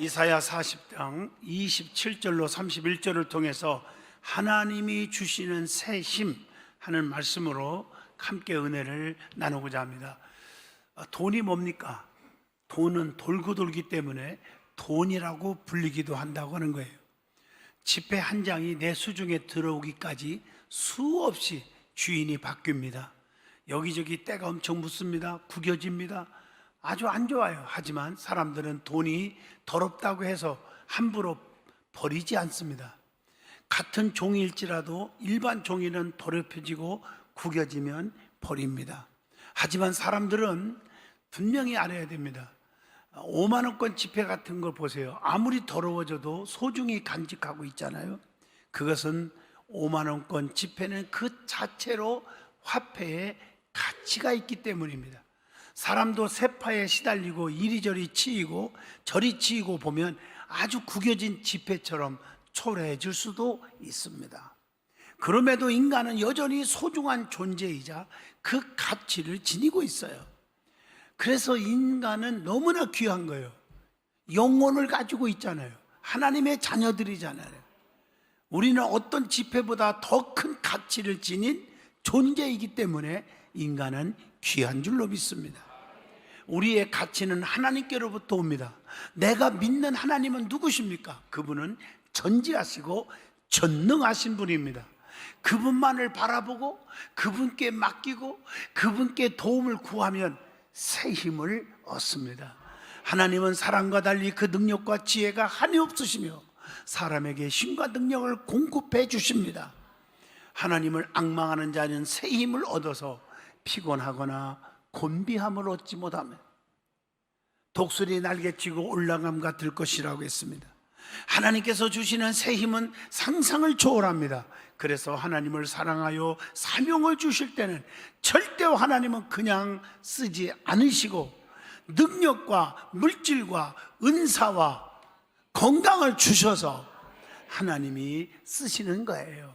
이사야 40장 27절로 31절을 통해서 하나님이 주시는 새 힘 하는 말씀으로 함께 은혜를 나누고자 합니다. 아, 돈이 뭡니까? 돈은 돌고 돌기 때문에 돈이라고 불리기도 한다고 하는 거예요. 지폐 한 장이 내 수중에 들어오기까지 수없이 주인이 바뀝니다. 여기저기 때가 엄청 묻습니다. 구겨집니다. 아주 안 좋아요. 하지만 사람들은 돈이 더럽다고 해서 함부로 버리지 않습니다. 같은 종일지라도 일반 종이는 더럽혀지고 구겨지면 버립니다. 하지만 사람들은 분명히 알아야 됩니다. 5만 원권 지폐 같은 걸 보세요. 아무리 더러워져도 소중히 간직하고 있잖아요. 그것은 5만 원권 지폐는 그 자체로 화폐에 가치가 있기 때문입니다. 사람도 세파에 시달리고 이리저리 치이고 저리 치이고 보면 아주 구겨진 지폐처럼 초라해질 수도 있습니다. 그럼에도 인간은 여전히 소중한 존재이자 그 가치를 지니고 있어요. 그래서 인간은 너무나 귀한 거예요. 영혼을 가지고 있잖아요. 하나님의 자녀들이잖아요. 우리는 어떤 지폐보다 더 큰 가치를 지닌 존재이기 때문에 인간은 귀한 줄로 믿습니다. 우리의 가치는 하나님께로부터 옵니다. 내가 믿는 하나님은 누구십니까? 그분은 전지하시고 전능하신 분입니다. 그분만을 바라보고 그분께 맡기고 그분께 도움을 구하면 새 힘을 얻습니다. 하나님은 사랑과 달리 그 능력과 지혜가 한이 없으시며 사람에게 힘과 능력을 공급해 주십니다. 하나님을 악망하는 자는 새 힘을 얻어서 피곤하거나 곤비함을 얻지 못하며 독수리 날개치고 올라감 같을 것이라고 했습니다. 하나님께서 주시는 새 힘은 상상을 초월합니다. 그래서 하나님을 사랑하여 사명을 주실 때는 절대 하나님은 그냥 쓰지 않으시고 능력과 물질과 은사와 건강을 주셔서 하나님이 쓰시는 거예요.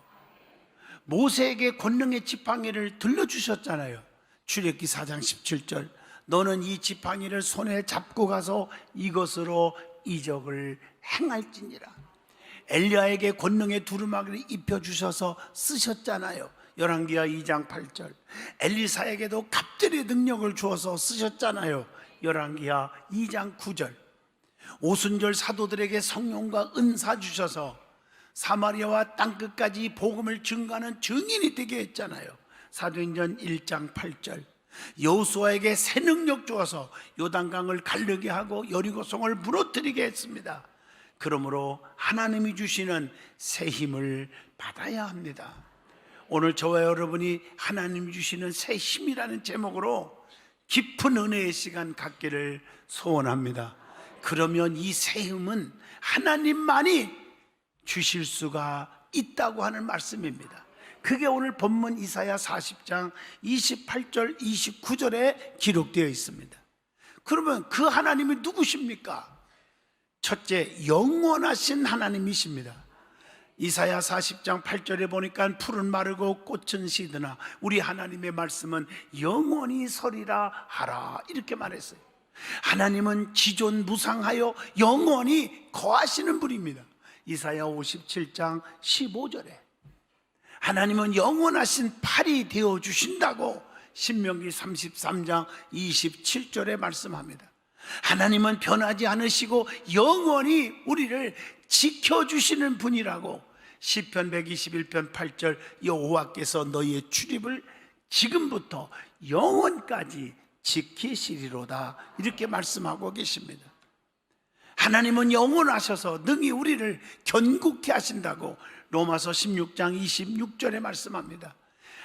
모세에게 권능의 지팡이를 들려주셨잖아요. 출애기 4장 17절. 너는 이 지팡이를 손에 잡고 가서 이것으로 이적을 행할지니라. 엘리야에게 권능의 두루마기를 입혀 주셔서 쓰셨잖아요. 열왕기하 2장 8절. 엘리사에게도 갑들의 능력을 주어서 쓰셨잖아요. 열왕기하 2장 9절. 오순절 사도들에게 성령과 은사 주셔서 사마리아와 땅 끝까지 복음을 증가하는 증인이 되게 했잖아요. 사도행전 1장 8절. 여호수아에게 새 능력 주어서 요단강을 갈르게 하고 여리고성을 무너뜨리게 했습니다. 그러므로 하나님이 주시는 새 힘을 받아야 합니다. 오늘 저와 여러분이 하나님 주시는 새 힘이라는 제목으로 깊은 은혜의 시간 갖기를 소원합니다. 그러면 이 새 힘은 하나님만이 주실 수가 있다고 하는 말씀입니다. 그게 오늘 본문 이사야 40장 28절 29절에 기록되어 있습니다. 그러면 그 하나님이 누구십니까? 첫째, 영원하신 하나님이십니다. 이사야 40장 8절에 보니까 풀은 마르고 꽃은 시드나 우리 하나님의 말씀은 영원히 서리라 하라 이렇게 말했어요. 하나님은 지존 무상하여 영원히 거하시는 분입니다. 이사야 57장 15절에 하나님은 영원하신 팔이 되어 주신다고 신명기 33장 27절에 말씀합니다. 하나님은 변하지 않으시고 영원히 우리를 지켜 주시는 분이라고 시편 121편 8절 여호와께서 너희의 출입을 지금부터 영원까지 지키시리로다 이렇게 말씀하고 계십니다. 하나님은 영원하셔서 능히 우리를 견고케 하신다고 로마서 16장 26절에 말씀합니다.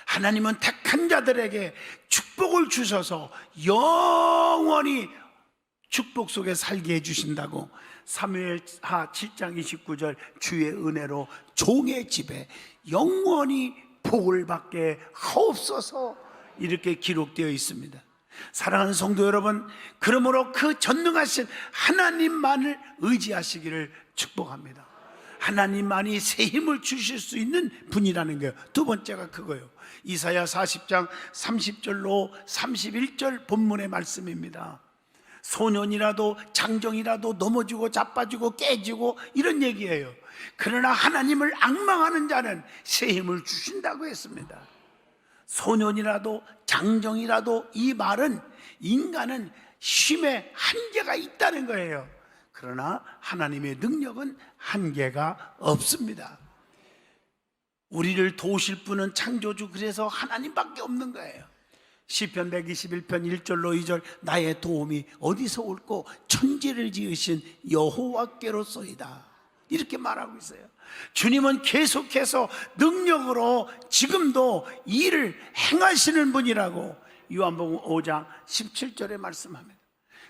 하나님은 택한 자들에게 축복을 주셔서 영원히 축복 속에 살게 해주신다고 사무엘하 7장 29절 주의 은혜로 종의 집에 영원히 복을 받게 하옵소서 이렇게 기록되어 있습니다. 사랑하는 성도 여러분, 그러므로 그 전능하신 하나님만을 의지하시기를 축복합니다. 하나님만이 새 힘을 주실 수 있는 분이라는 거예요. 두 번째가 그거예요. 이사야 40장 30절로 31절 본문의 말씀입니다. 소년이라도 장정이라도 넘어지고 자빠지고 깨지고 이런 얘기예요. 그러나 하나님을 악망하는 자는 새 힘을 주신다고 했습니다. 소년이라도 장정이라도 이 말은 인간은 힘에 한계가 있다는 거예요. 그러나 하나님의 능력은 한계가 없습니다. 우리를 도우실 분은 창조주 그래서 하나님밖에 없는 거예요. 시편 121편 1절로 2절 나의 도움이 어디서 올고 천지를 지으신 여호와께로소이다. 이렇게 말하고 있어요. 주님은 계속해서 능력으로 지금도 일을 행하시는 분이라고 요한복음 5장 17절에 말씀합니다.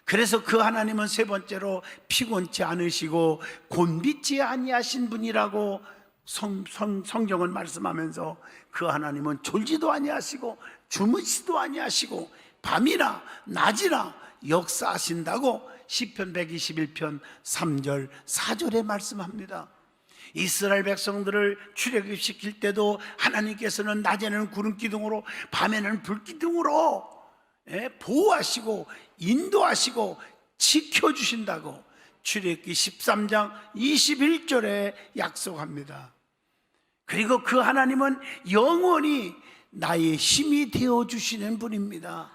그래서 그 하나님은 세 번째로 피곤치 않으시고 곤비지 아니하신 분이라고 성, 성, 성경은 말씀하면서 그 하나님은 졸지도 아니하시고 주무시도 아니하시고 밤이나 낮이나 역사하신다고 시편 121편 3절 4절에 말씀합니다. 이스라엘 백성들을 출애굽시킬 때도 하나님께서는 낮에는 구름 기둥으로 밤에는 불 기둥으로 예, 보호하시고 인도하시고 지켜 주신다고 출애굽기 13장 21절에 약속합니다. 그리고 그 하나님은 영원히 나의 힘이 되어 주시는 분입니다.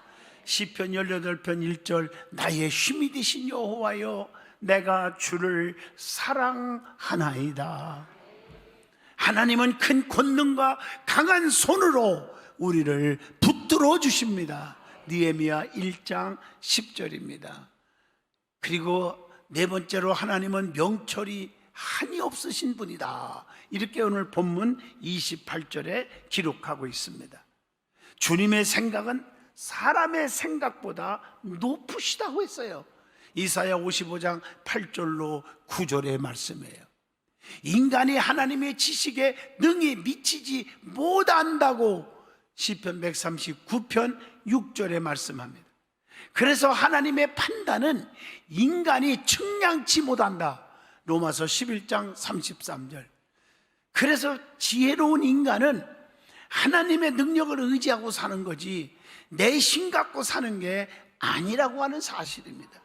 시편 18편 1절 나의 힘이 되신 여호와여 내가 주를 사랑하나이다. 하나님은 큰 권능과 강한 손으로 우리를 붙들어 주십니다. 니에미야 1장 10절입니다. 그리고 네 번째로 하나님은 명철이 한이 없으신 분이다. 이렇게 오늘 본문 28절에 기록하고 있습니다. 주님의 생각은 사람의 생각보다 높으시다고 했어요. 이사야 55장 8절로 9절의 말씀이에요. 인간이 하나님의 지식에 능히 미치지 못한다고 시편 139편 6절에 말씀합니다. 그래서 하나님의 판단은 인간이 측량치 못한다. 로마서 11장 33절. 그래서 지혜로운 인간은 하나님의 능력을 의지하고 사는 거지 내힘 갖고 사는 게 아니라고 하는 사실입니다.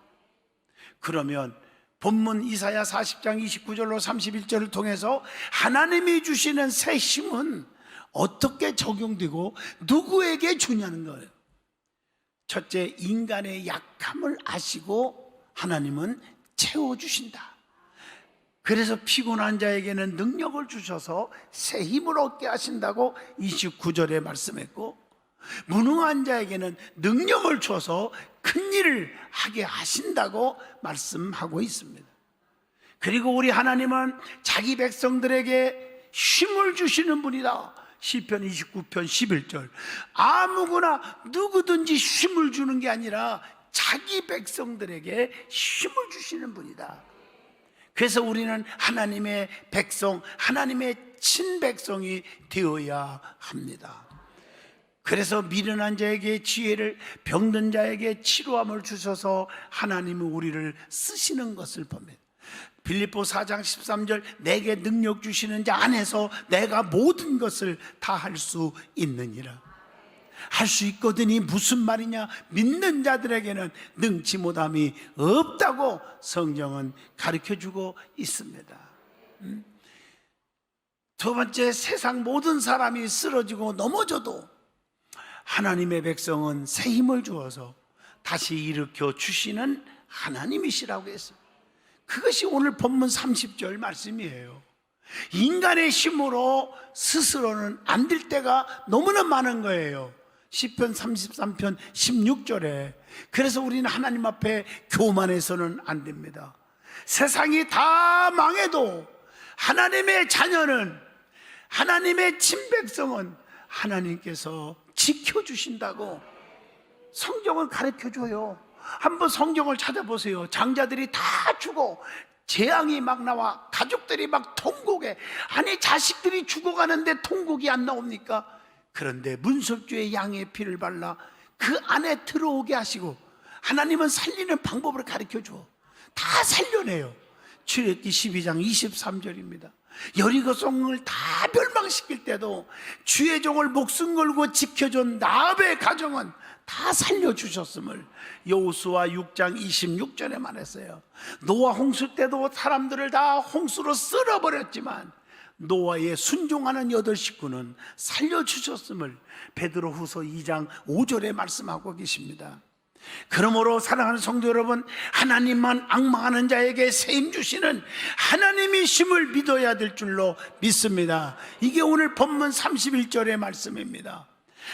그러면 본문 이사야 40장 29절로 31절을 통해서 하나님이 주시는 새 힘은 어떻게 적용되고 누구에게 주냐는 거예요. 첫째, 인간의 약함을 아시고 하나님은 채워주신다. 그래서 피곤한 자에게는 능력을 주셔서 새 힘을 얻게 하신다고 29절에 말씀했고, 무능한 자에게는 능력을 줘서 큰 일을 하게 하신다고 말씀하고 있습니다. 그리고 우리 하나님은 자기 백성들에게 힘을 주시는 분이다. 시편 29편 11절. 아무거나 누구든지 힘을 주는 게 아니라 자기 백성들에게 힘을 주시는 분이다. 그래서 우리는 하나님의 백성, 하나님의 친백성이 되어야 합니다. 그래서 미련한 자에게 지혜를 병든 자에게 치료함을 주셔서 하나님은 우리를 쓰시는 것을 봅니다. 빌립보 4장 13절 내게 능력 주시는 자 안에서 내가 모든 것을 다 할 수 있느니라. 할 수 있거든이 무슨 말이냐? 믿는 자들에게는 능치 못함이 없다고 성경은 가르쳐 주고 있습니다. 음? 두 번째 세상 모든 사람이 쓰러지고 넘어져도 하나님의 백성은 새 힘을 주어서 다시 일으켜 주시는 하나님이시라고 했습니다. 그것이 오늘 본문 30절 말씀이에요. 인간의 힘으로 스스로는 안 될 때가 너무나 많은 거예요. 10편 33편 16절에 그래서 우리는 하나님 앞에 교만해서는 안 됩니다. 세상이 다 망해도 하나님의 자녀는 하나님의 친백성은 하나님께서 지켜주신다고 성경을 가르쳐 줘요. 한번 성경을 찾아보세요. 장자들이 다 죽어. 재앙이 막 나와. 가족들이 막 통곡해. 아니, 자식들이 죽어가는데 통곡이 안 나옵니까? 그런데 문설주의 양의 피를 발라 그 안에 들어오게 하시고 하나님은 살리는 방법을 가르쳐 줘. 다 살려내요. 출애기 12장 23절입니다. 여리고성을 다 멸망시킬 때도 주의 종을 목숨 걸고 지켜준 나압의 가정은 다 살려주셨음을 여호수아 6장 26절에 말했어요. 노아 홍수 때도 사람들을 다 홍수로 쓸어버렸지만 노아의 순종하는 여덟 식구는 살려주셨음을 베드로후서 2장 5절에 말씀하고 계십니다. 그러므로 사랑하는 성도 여러분, 하나님만 악망하는 자에게 세임 주시는 하나님의 힘을 믿어야 될 줄로 믿습니다. 이게 오늘 본문 31절의 말씀입니다.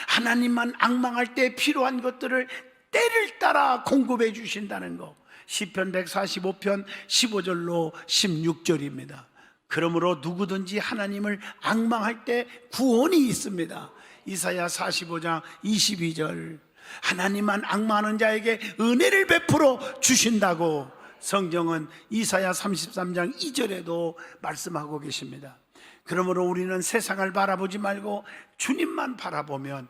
하나님만 악망할 때 필요한 것들을 때를 따라 공급해 주신다는 거. 시편 145편 15절로 16절입니다. 그러므로 누구든지 하나님을 악망할 때 구원이 있습니다. 이사야 45장 22절. 하나님만 악마하는 자에게 은혜를 베풀어 주신다고 성경은 이사야 33장 2절에도 말씀하고 계십니다. 그러므로 우리는 세상을 바라보지 말고 주님만 바라보면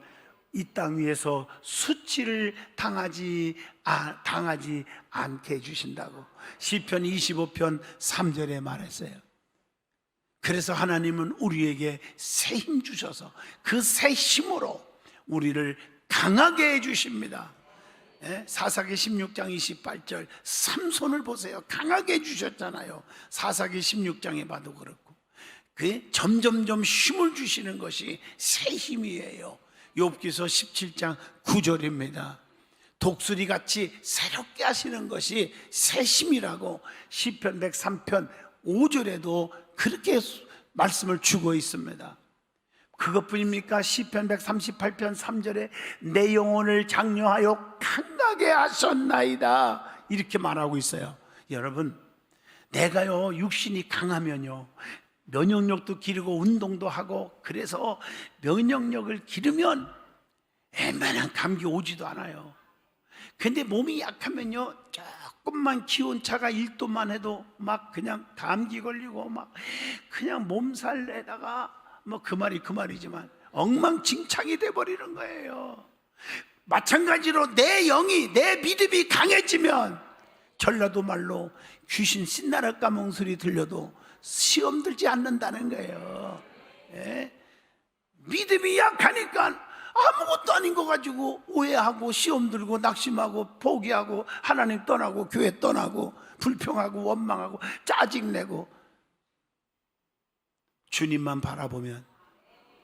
이 땅 위에서 수치를 당하지 아, 당하지 않게 해 주신다고 시편 25편 3절에 말했어요. 그래서 하나님은 우리에게 새 힘 주셔서 그 새 힘으로 우리를 강하게 해주십니다. 예? 사사기 16장 28절 삼손을 보세요. 강하게 해주셨잖아요. 사사기 16장에 봐도 그렇고 그 점점점 힘을 주시는 것이 새 힘이에요. 욥기서 17장 9절입니다. 독수리 같이 새롭게 하시는 것이 새 힘이라고 시편 103편 5절에도 그렇게 말씀을 주고 있습니다. 그것뿐입니까? 시편 138편 3절에 내 영혼을 장려하여 강하게 하셨나이다. 이렇게 말하고 있어요. 여러분, 내가요, 육신이 강하면요, 면역력도 기르고 운동도 하고, 그래서 면역력을 기르면 웬만한 감기 오지도 않아요. 근데 몸이 약하면요, 조금만 기온차가 1도만 해도 막 그냥 감기 걸리고 막 그냥 몸살내다가 뭐 그 말이 그 말이지만 엉망진창이 돼 버리는 거예요. 마찬가지로 내 영이 내 믿음이 강해지면 전라도 말로 귀신 신나라 까먹은 소리 들려도 시험 들지 않는다는 거예요. 예? 믿음이 약하니까 아무것도 아닌 거 가지고 오해하고 시험 들고 낙심하고 포기하고 하나님 떠나고 교회 떠나고 불평하고 원망하고 짜증내고 주님만 바라보면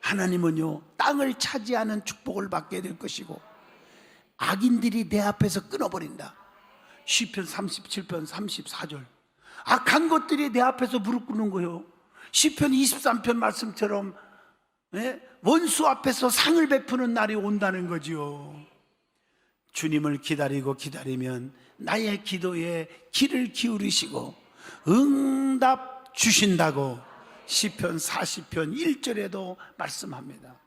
하나님은요 땅을 차지하는 축복을 받게 될 것이고 악인들이 내 앞에서 끊어버린다. 시편 37편 34절 악한 것들이 내 앞에서 무릎 꿇는 거요. 시편 23편 말씀처럼 예? 원수 앞에서 상을 베푸는 날이 온다는 거지요. 주님을 기다리고 기다리면 나의 기도에 귀를 기울이시고 응답 주신다고 시편 40편 1절에도 말씀합니다.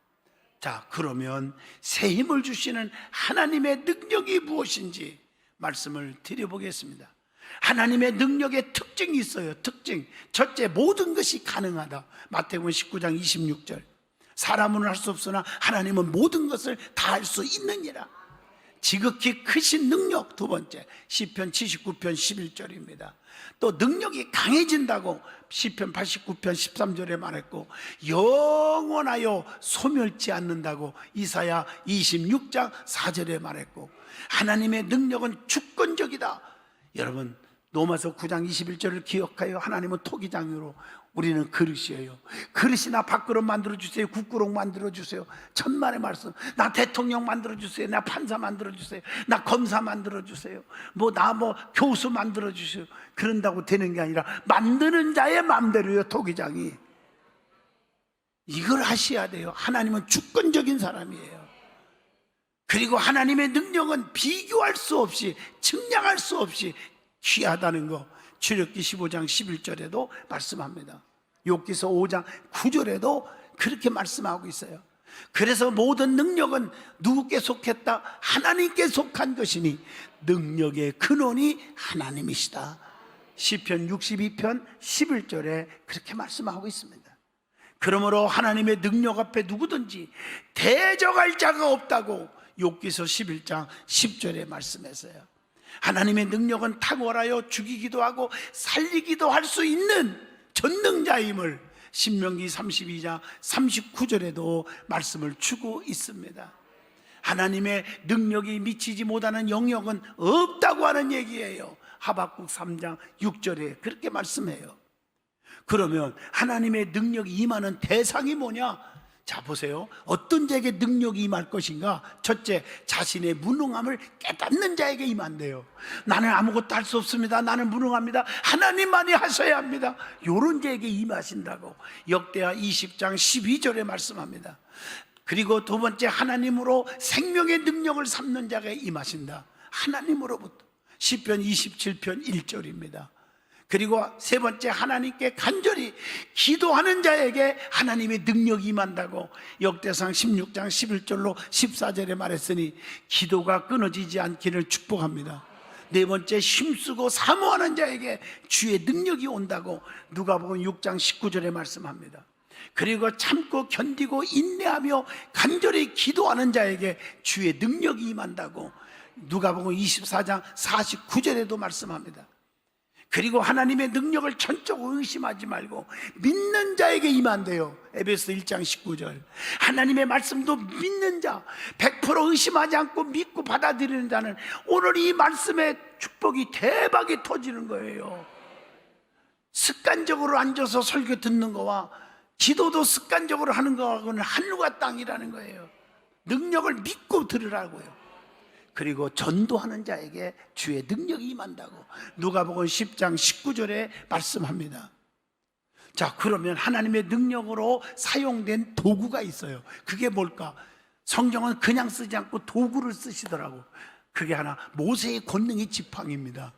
자, 그러면 새 힘을 주시는 하나님의 능력이 무엇인지 말씀을 드려보겠습니다. 하나님의 능력의 특징이 있어요. 특징. 첫째, 모든 것이 가능하다. 마태복음 19장 26절. 사람은 할 수 없으나 하나님은 모든 것을 다 할 수 있느니라. 지극히 크신 능력 두 번째 시편 79편 11절입니다. 또 능력이 강해진다고 시편 89편 13절에 말했고 영원하여 소멸치 않는다고 이사야 26장 4절에 말했고 하나님의 능력은 주권적이다. 여러분 로마서 9장 21절을 기억하여 하나님은 토기장으로 우리는 그릇이에요. 그릇이나 밥그릇 만들어 주세요. 국그릇 만들어 주세요. 천만의 말씀. 나 대통령 만들어 주세요. 나 판사 만들어 주세요. 나 검사 만들어 주세요. 뭐 나 뭐 교수 만들어 주세요. 그런다고 되는 게 아니라 만드는 자의 마음대로요. 토기장이. 이걸 하셔야 돼요. 하나님은 주권적인 사람이에요. 그리고 하나님의 능력은 비교할 수 없이 측량할 수 없이 귀하다는 거 출애굽기 15장 11절에도 말씀합니다. 욥기서 5장 9절에도 그렇게 말씀하고 있어요. 그래서 모든 능력은 누구께 속했다? 하나님께 속한 것이니 능력의 근원이 하나님이시다. 시편 62편 11절에 그렇게 말씀하고 있습니다. 그러므로 하나님의 능력 앞에 누구든지 대적할 자가 없다고 욥기서 11장 10절에 말씀했어요. 하나님의 능력은 탁월하여 죽이기도 하고 살리기도 할 수 있는 전능자임을 신명기 32장 39절에도 말씀을 주고 있습니다. 하나님의 능력이 미치지 못하는 영역은 없다고 하는 얘기예요. 하박국 3장 6절에 그렇게 말씀해요. 그러면 하나님의 능력이 임하는 대상이 뭐냐? 자, 보세요. 어떤 자에게 능력이 임할 것인가? 첫째, 자신의 무능함을 깨닫는 자에게 임한대요. 나는 아무것도 할 수 없습니다. 나는 무능합니다. 하나님만이 하셔야 합니다. 요런 자에게 임하신다고. 역대하 20장 12절에 말씀합니다. 그리고 두 번째, 하나님으로 생명의 능력을 삼는 자가 임하신다. 하나님으로부터. 10편 27편 1절입니다. 그리고 세 번째 하나님께 간절히 기도하는 자에게 하나님의 능력이 임한다고 역대상 16장 11절로 14절에 말했으니 기도가 끊어지지 않기를 축복합니다. 네 번째 힘쓰고 사모하는 자에게 주의 능력이 온다고 누가복음 6장 19절에 말씀합니다. 그리고 참고 견디고 인내하며 간절히 기도하는 자에게 주의 능력이 임한다고 누가복음 24장 49절에도 말씀합니다. 그리고 하나님의 능력을 전적으로 의심하지 말고 믿는 자에게 임한대요. 에베소 1장 19절. 하나님의 말씀도 믿는 자, 100% 의심하지 않고 믿고 받아들이는 자는 오늘 이 말씀의 축복이 대박이 터지는 거예요. 습관적으로 앉아서 설교 듣는 거와 기도도 습관적으로 하는 거하고는 하늘과 땅이라는 거예요. 능력을 믿고 들으라고요. 그리고 전도하는 자에게 주의 능력이 임한다고 누가복음 10장 19절에 말씀합니다. 자, 그러면 하나님의 능력으로 사용된 도구가 있어요. 그게 뭘까? 성경은 그냥 쓰지 않고 도구를 쓰시더라고. 그게 하나 모세의 권능의 지팡이입니다.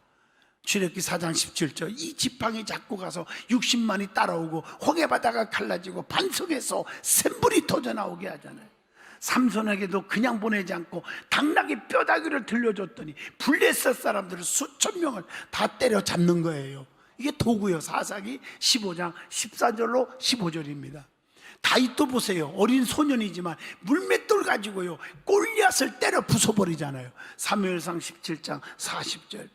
출애굽기 4장 17절 이 지팡이 잡고 가서 60만이 따라오고 홍해 바다가 갈라지고 반석에서 샘불이 터져 나오게 하잖아요. 삼손에게도 그냥 보내지 않고 당나귀 뼈다귀를 들려줬더니 블레셋 사람들을 수천 명을 다 때려 잡는 거예요. 이게 도구요. 사사기 15장 14절로 15절입니다. 다윗도 보세요. 어린 소년이지만 물맷돌 가지고요. 골리앗을 때려 부숴버리잖아요. 사무엘상 17장 40절.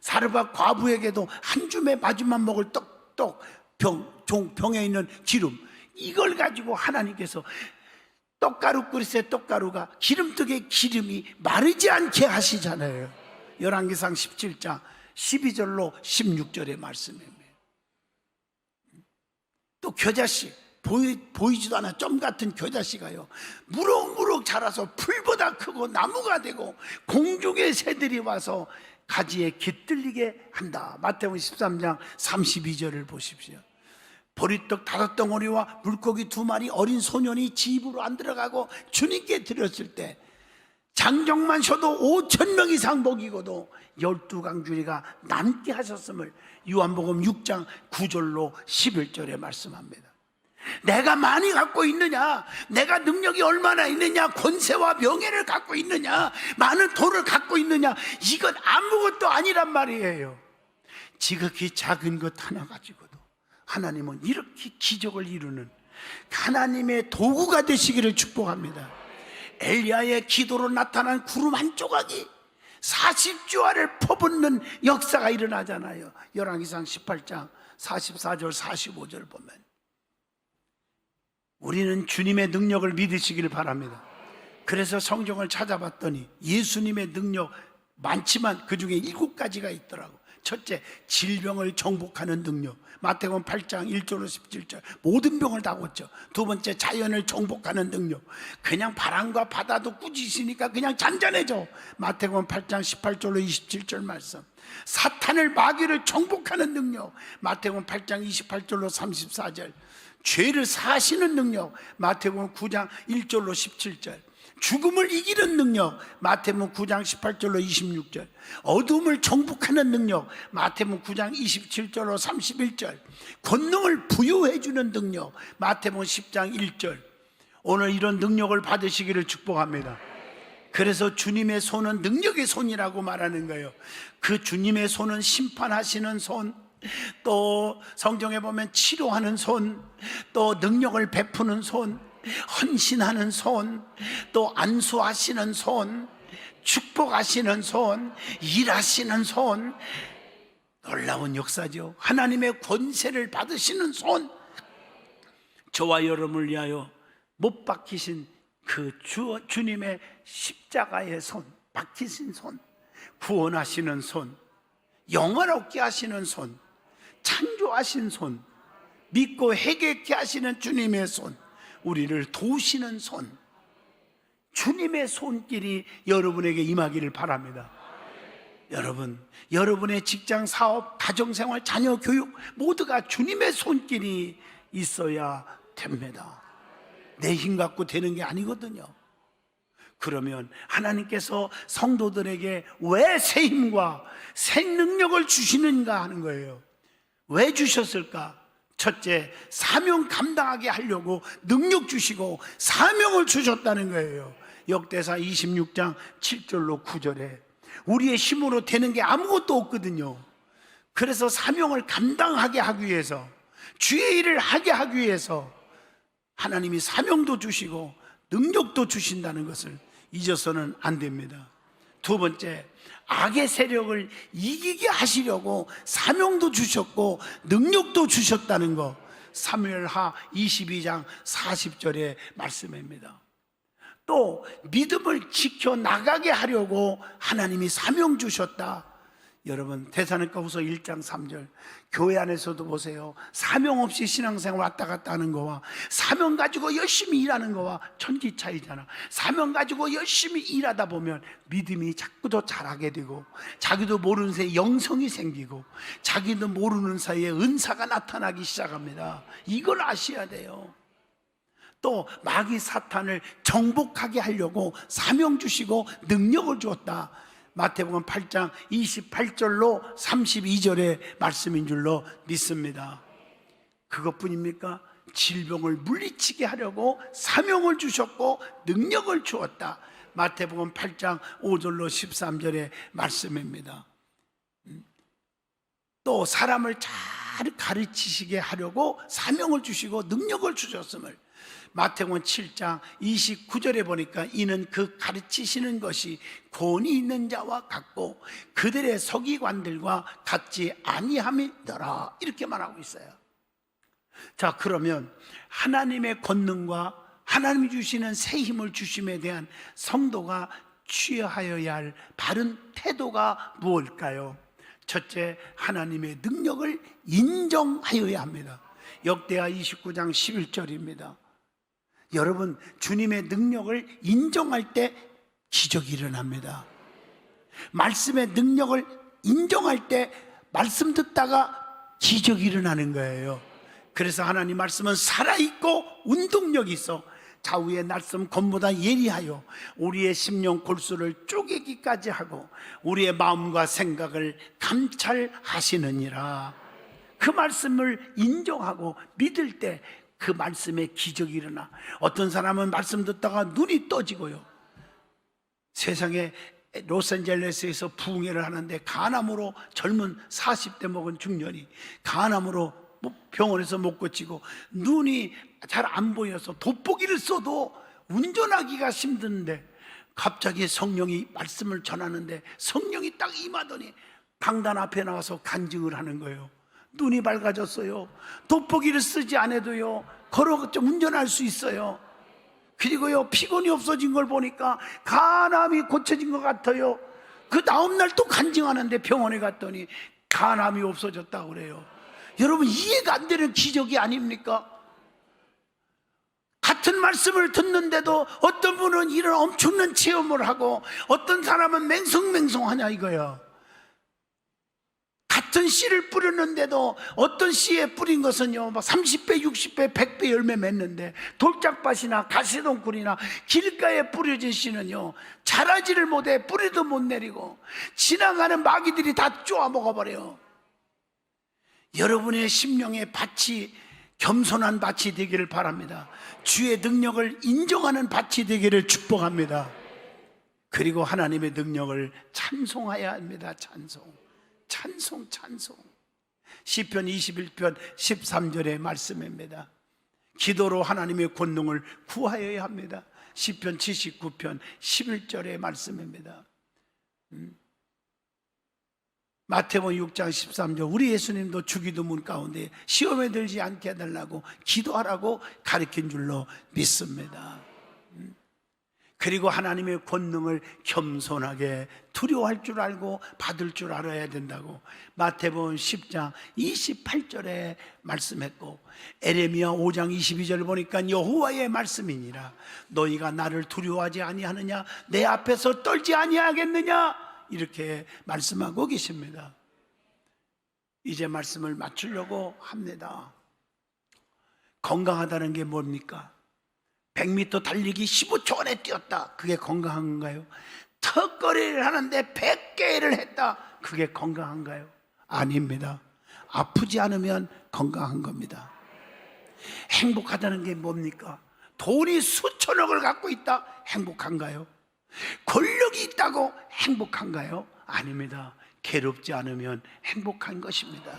사르밧 과부에게도 한 줌의 마지막 먹을 떡떡 병, 종, 병에 있는 기름 이걸 가지고 하나님께서 떡가루 끓이세 떡가루가 기름떡의 기름이 마르지 않게 하시잖아요. 열왕기상 17장 12절로 16절의 말씀입니다. 또 겨자씨 보이, 보이지도 않아 점 같은 겨자씨가요 무럭무럭 자라서 풀보다 크고 나무가 되고 공중의 새들이 와서 가지에 깃들리게 한다. 마태복음 13장 32절을 보십시오. 보리떡 다섯 덩어리와 물고기 두 마리 어린 소년이 집으로 안 들어가고 주님께 드렸을 때 장정만 쉬어도 5천 명 이상 먹이고도 열두 강주리가 남게 하셨음을 요한복음 6장 9절로 11절에 말씀합니다. 내가 많이 갖고 있느냐, 내가 능력이 얼마나 있느냐, 권세와 명예를 갖고 있느냐, 많은 돈을 갖고 있느냐, 이건 아무것도 아니란 말이에요. 지극히 작은 것 하나 가지고도 하나님은 이렇게 기적을 이루는 하나님의 도구가 되시기를 축복합니다. 엘리야의 기도로 나타난 구름 한 조각이 40주화를 퍼붓는 역사가 일어나잖아요. 열왕기상 18장 44절 45절 보면 우리는 주님의 능력을 믿으시기를 바랍니다. 그래서 성경을 찾아봤더니 예수님의 능력 많지만 그 중에 일곱 가지가 있더라고. 첫째, 질병을 정복하는 능력. 마태복음 8장 1절로 17절. 모든 병을 다 고쳐. 두 번째, 자연을 정복하는 능력. 그냥 바람과 바다도 꾸짖으니까 그냥 잔잔해져. 마태복음 8장 18절로 27절 말씀. 사탄을 마귀를 정복하는 능력. 마태복음 8장 28절로 34절. 죄를 사시는 능력. 마태복음 9장 1절로 17절. 죽음을 이기는 능력. 마태복음 9장 18절로 26절. 어둠을 정복하는 능력. 마태복음 9장 27절로 31절. 권능을 부여해 주는 능력. 마태복음 10장 1절. 오늘 이런 능력을 받으시기를 축복합니다. 그래서 주님의 손은 능력의 손이라고 말하는 거예요. 그 주님의 손은 심판하시는 손 또 성경에 보면 치료하는 손, 또 능력을 베푸는 손, 헌신하는 손, 또 안수하시는 손, 축복하시는 손, 일하시는 손, 놀라운 역사죠. 하나님의 권세를 받으시는 손. 저와 여러분을 위하여 못 박히신 그 주, 주님의 십자가의 손, 박히신 손, 구원하시는 손, 영원롭게 하시는 손, 창조하신 손, 믿고 해결케 하시는 주님의 손, 우리를 도우시는 손, 주님의 손길이 여러분에게 임하기를 바랍니다. 여러분, 여러분의 직장, 사업, 가정생활, 자녀 교육 모두가 주님의 손길이 있어야 됩니다. 내 힘 갖고 되는 게 아니거든요. 그러면 하나님께서 성도들에게 왜 새 힘과 새 능력을 주시는가 하는 거예요. 왜 주셨을까? 첫째, 사명 감당하게 하려고 능력 주시고 사명을 주셨다는 거예요. 역대사 26장 7절로 9절에 우리의 힘으로 되는 게 아무것도 없거든요. 그래서 사명을 감당하게 하기 위해서 주의 일을 하게 하기 위해서 하나님이 사명도 주시고 능력도 주신다는 것을 잊어서는 안 됩니다. 두 번째, 악의 세력을 이기게 하시려고 사명도 주셨고 능력도 주셨다는 거. 사무엘하 22장 40절의 말씀입니다. 또 믿음을 지켜 나가게 하려고 하나님이 사명 주셨다. 여러분 대사님가후서 1장 3절. 교회 안에서도 보세요. 사명 없이 신앙생활 왔다 갔다 하는 거와 사명 가지고 열심히 일하는 거와 천지 차이잖아. 사명 가지고 열심히 일하다 보면 믿음이 자꾸 더 잘하게 되고 자기도 모르는 사이에 영성이 생기고 자기도 모르는 사이에 은사가 나타나기 시작합니다. 이걸 아셔야 돼요. 또 마귀 사탄을 정복하게 하려고 사명 주시고 능력을 주었다. 마태복음 8장 28절로 32절의 말씀인 줄로 믿습니다. 그것뿐입니까? 질병을 물리치게 하려고 사명을 주셨고 능력을 주었다. 마태복음 8장 5절로 13절의 말씀입니다. 또 사람을 잘 가르치시게 하려고 사명을 주시고 능력을 주셨음을 마태복음 7장 29절에 보니까 이는 그 가르치시는 것이 권위 있는 자와 같고 그들의 서기관들과 같지 아니함이더라 이렇게 말하고 있어요. 자 그러면 하나님의 권능과 하나님이 주시는 새 힘을 주심에 대한 성도가 취하여야 할 바른 태도가 무엇일까요? 첫째, 하나님의 능력을 인정하여야 합니다. 역대하 29장 11절입니다. 여러분, 주님의 능력을 인정할 때 기적이 일어납니다. 말씀의 능력을 인정할 때 말씀 듣다가 기적이 일어나는 거예요. 그래서 하나님 말씀은 살아있고 운동력이 있어 좌우의 날씀 검보다 예리하여 우리의 심령 골수를 쪼개기까지 하고 우리의 마음과 생각을 감찰하시느니라. 그 말씀을 인정하고 믿을 때 그 말씀에 기적이 일어나. 어떤 사람은 말씀 듣다가 눈이 떠지고요. 세상에 로스앤젤레스에서 부흥회를 하는데 간암으로 젊은 40대 먹은 중년이 간암으로 병원에서 못 고치고 눈이 잘 안 보여서 돋보기를 써도 운전하기가 힘든데 갑자기 성령이 말씀을 전하는데 성령이 딱 임하더니 강단 앞에 나와서 간증을 하는 거예요. 눈이 밝아졌어요. 돋보기를 쓰지 않아도요. 걸어 좀 운전할 수 있어요. 그리고요 피곤이 없어진 걸 보니까 간암이 고쳐진 것 같아요. 그 다음 날 또 간증하는데 병원에 갔더니 간암이 없어졌다고 그래요. 여러분 이해가 안 되는 기적이 아닙니까? 같은 말씀을 듣는데도 어떤 분은 이런 엄청난 체험을 하고 어떤 사람은 맹성맹성하냐 이거야. 같은 씨를 뿌렸는데도 어떤 씨에 뿌린 것은요, 막 30배, 60배, 100배 열매 맺는데 돌짝밭이나 가시동굴이나 길가에 뿌려진 씨는요, 자라지를 못해 뿌리도 못 내리고 지나가는 마귀들이 다 쪼아 먹어버려요. 여러분의 심령의 밭이 겸손한 밭이 되기를 바랍니다. 주의 능력을 인정하는 밭이 되기를 축복합니다. 그리고 하나님의 능력을 찬송해야 합니다. 찬송. 찬송, 찬송. 시편 21편 13절의 말씀입니다. 기도로 하나님의 권능을 구하여야 합니다. 시편 79편 11절의 말씀입니다. 음. 마태복음 6장 13절 우리 예수님도 주기도문 가운데 시험에 들지 않게 해달라고 기도하라고 가르친 줄로 믿습니다. 음. 그리고 하나님의 권능을 겸손하게 두려워할 줄 알고 받을 줄 알아야 된다고 마태복음 10장 28절에 말씀했고 에레미야 5장 22절 보니까 여호와의 말씀이니라 너희가 나를 두려워하지 아니하느냐 내 앞에서 떨지 아니하겠느냐 이렇게 말씀하고 계십니다. 이제 말씀을 맞추려고 합니다. 건강하다는 게 뭡니까? 100m 달리기 15초 안에 뛰었다. 그게 건강한가요? 턱걸이를 하는데 100개를 했다. 그게 건강한가요? 아닙니다. 아프지 않으면 건강한 겁니다. 행복하다는 게 뭡니까? 돈이 수천억을 갖고 있다. 행복한가요? 권력이 있다고 행복한가요? 아닙니다. 괴롭지 않으면 행복한 것입니다.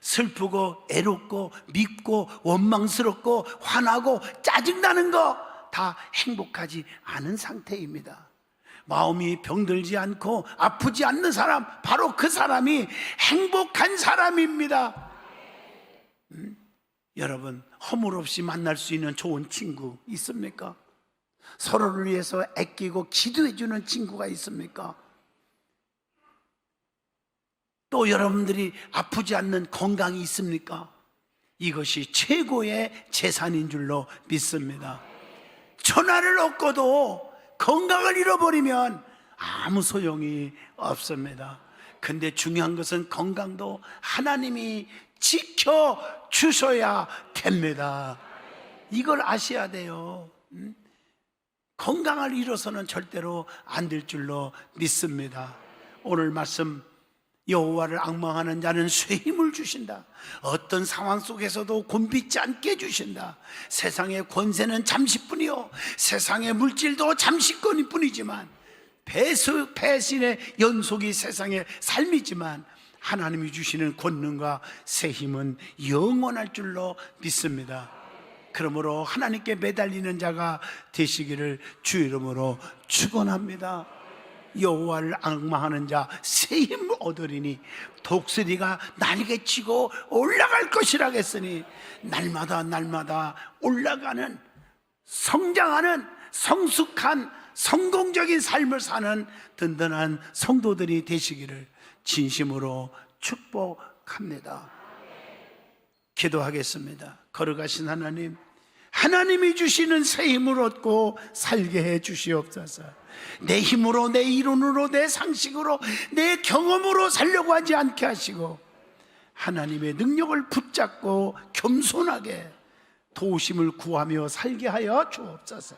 슬프고 애롭고 밉고 원망스럽고 화나고 짜증나는 거 다 행복하지 않은 상태입니다. 마음이 병들지 않고 아프지 않는 사람 바로 그 사람이 행복한 사람입니다. 음? 여러분 허물 없이 만날 수 있는 좋은 친구 있습니까? 서로를 위해서 애끼고 기도해 주는 친구가 있습니까? 또 여러분들이 아프지 않는 건강이 있습니까? 이것이 최고의 재산인 줄로 믿습니다. 천하를 얻고도 건강을 잃어버리면 아무 소용이 없습니다. 근데 중요한 것은 건강도 하나님이 지켜 주셔야 됩니다. 이걸 아셔야 돼요. 음? 건강을 잃어서는 절대로 안 될 줄로 믿습니다. 오늘 말씀 여호와를 악망하는 자는 쇠 힘을 주신다. 어떤 상황 속에서도 곤비지 않게 해 주신다. 세상의 권세는 잠시뿐이요. 세상의 물질도 잠시권일 뿐이지만 배수, 배신의 연속이 세상의 삶이지만 하나님이 주시는 권능과 새 힘은 영원할 줄로 믿습니다. 그러므로 하나님께 매달리는 자가 되시기를 주 이름으로 축원합니다. 여호와를 악마하는 자 새 힘을 얻으리니 독수리가 날개 치고 올라갈 것이라 했으니 날마다 날마다 올라가는 성장하는 성숙한 성공적인 삶을 사는 든든한 성도들이 되시기를 진심으로 축복합니다. 기도하겠습니다. 걸어가신 하나님, 하나님이 주시는 새 힘을 얻고 살게 해 주시옵소서. 내 힘으로, 내 이론으로, 내 상식으로, 내 경험으로 살려고 하지 않게 하시고, 하나님의 능력을 붙잡고 겸손하게 도우심을 구하며 살게 하여 주옵소서.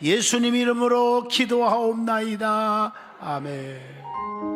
예수님 이름으로 기도하옵나이다. 아멘.